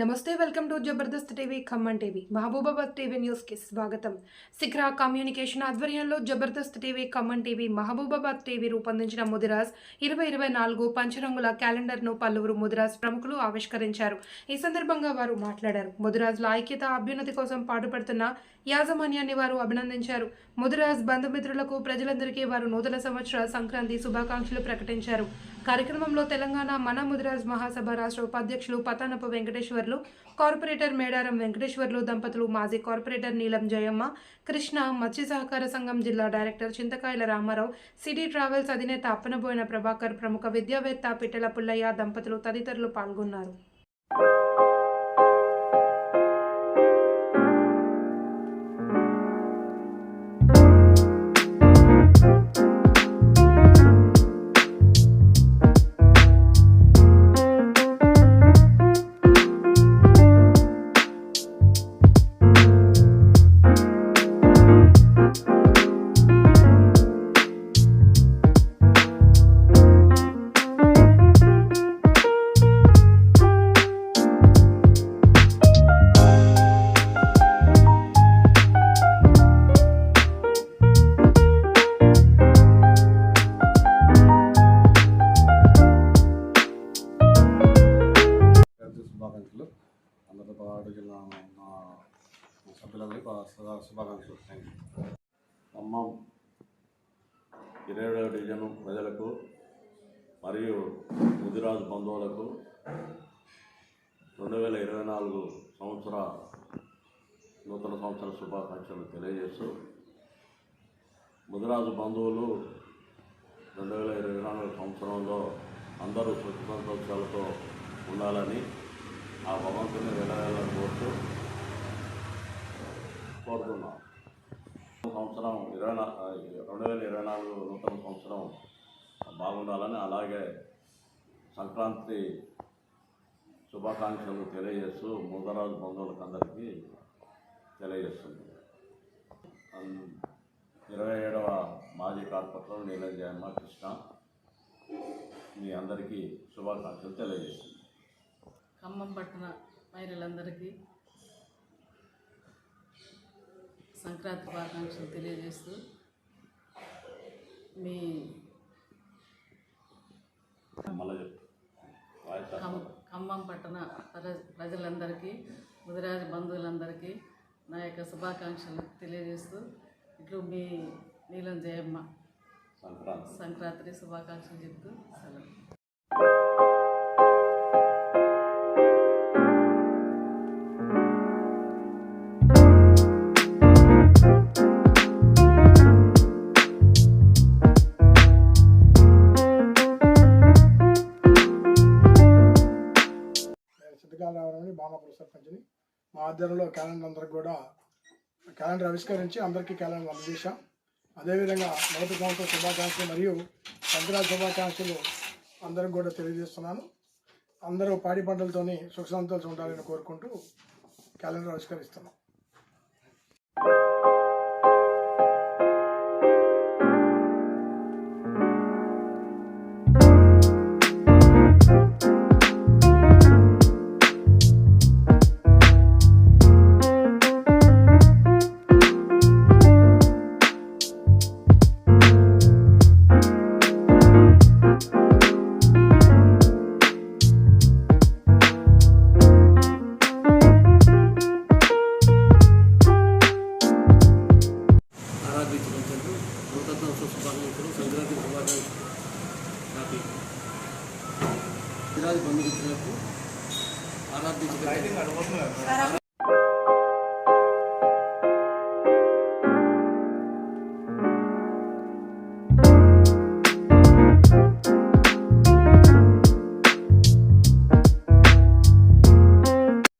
నమస్తే welcome to Jabardasth TV Khammam TV. Mahabubabad TV న్యూస్కి స్వాగతం. సిఖ్రా కమ్యూనికేషన్ ఆధ్వర్యంలో Jabardasth TV Khammam TV Mahabubabad TV రూపొందించిన ముదిరాజ్ ఇరవై ఇరవై నాలుగు పంచరంగుల క్యాలెండర్ను పలువురు ముదిరాజ్ ప్రముఖులు ఆవిష్కరించారు. ఈ సందర్భంగా వారు మాట్లాడారు. ముదిరాజ్ల ఐక్యత అభ్యున్నతి కోసం పాటుపడుతున్న యాజమాన్యాన్ని వారు అభినందించారు. ముదిరాజ్ బంధుమిత్రులకు ప్రజలందరికీ వారు నూతన సంవత్సర సంక్రాంతి శుభాకాంక్షలు ప్రకటించారు. కార్యక్రమంలో తెలంగాణ మన ముదిరాజ్ మహాసభ రాష్ట్ర ఉపాధ్యక్షులు పతానపు కార్పొరేటర్లు. కార్పొరేటర్ మేడారం వెంకటేశ్వర్లు దంపతులు మాజీ కార్పొరేటర్ నీలం జయమ్మ కృష్ణ మత్స్య సహకార సంఘం జిల్లా director Chintakayala Ramarao city travels అధినేత అప్పనబోయిన ప్రభాకర్ ప్రముఖ విద్యావేత్త పిట్టల పుల్లయ్య దంపతులు తదితరులు పాల్గొన్నారు. సభ్యులందరికీ శుభాకాంక్షలు. థ్యాంక్ యూ ఖమ్మం ఇరవై డివిజన్ ప్రజలకు మరియు ముదిరాజు బంధువులకు రెండు వేల ఇరవై నాలుగు సంవత్సర నూతన సంవత్సర శుభాకాంక్షలు తెలియజేస్తూ ముదిరాజు బంధువులు రెండు వేల ఇరవై నాలుగు సంవత్సరంలో అందరూ సుఖ సంతోషాలతో ఉండాలని ఆ భగవంతుని వెళ్ళాలని కోరుతూ కోరుతున్నాం. సంవత్సరం ఇరవై రెండు వేల ఇరవై నాలుగు నూతన సంవత్సరం బాగుండాలని అలాగే సంక్రాంతి శుభాకాంక్షలు తెలియజేస్తూ ముదరాజు బంధువులకు అందరికీ తెలియజేస్తుంది ఇరవై ఏడవ మాజీ కార్పొరేటర్ నీలంజయమ్మ కృష్ణ మీ అందరికీ శుభాకాంక్షలు తెలియజేస్తుంది ఖమ్మం పట్టణ మహిళలందరికీ సంక్రాంతి శుభాకాంక్షలు తెలియజేస్తూ మీ ఖమ్మం పట్టణ ప్రజ- ప్రజలందరికీ ముదిరాజు బంధువులందరికీ నా యొక్క శుభాకాంక్షలు తెలియజేస్తూ ఇట్లు మీ నీలం జయమ్మ సంక్రాంతి. సంక్రాంతి శుభాకాంక్షలు చెప్తూ సెలవు. నేను రావడం బామాపురం సర్పంచ్ని మా ఆధ్వర్యంలో క్యాలెండర్ అందరికి కూడా క్యాలెండర్ ఆవిష్కరించి అందరికీ క్యాలెండర్ అందజేశాం. అదేవిధంగా మొదటి సంవత్సరం శుభాకాంక్షలు మరియు సంక్రాంతి శుభాకాంక్షలు అందరికి కూడా తెలియజేస్తున్నాను. అందరూ పాడి పంటలతోని సుఖ సంతోషం ఉండాలని కోరుకుంటూ క్యాలెండర్ ఆవిష్కరిస్తున్నాం. సంక్రాంతి శుభాకాంక్షలు హ్యాపీ విరాజు బంధుమిత్రులకు ఆరాధించిన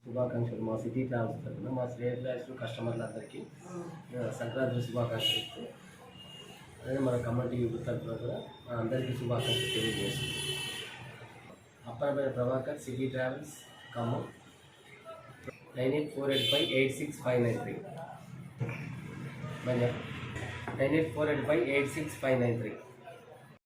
శుభాకాంక్షలు మా సిటీ ట్రావెల్స్ తరఫున మా శ్రేయస్ కస్టమర్లందరికీ ఆ, సంక్రాంతి శుభాకాంక్షలు అదే మన ఖమ్మం టీవీ తరఫున కూడా అందరికీ శుభాకాంక్షలు తెలియజేస్తుంది Appanapalli Prabhakar city travels Khammam. Nine eight four eight five eight six five nine three. Nine eight four eight five eight six five nine three.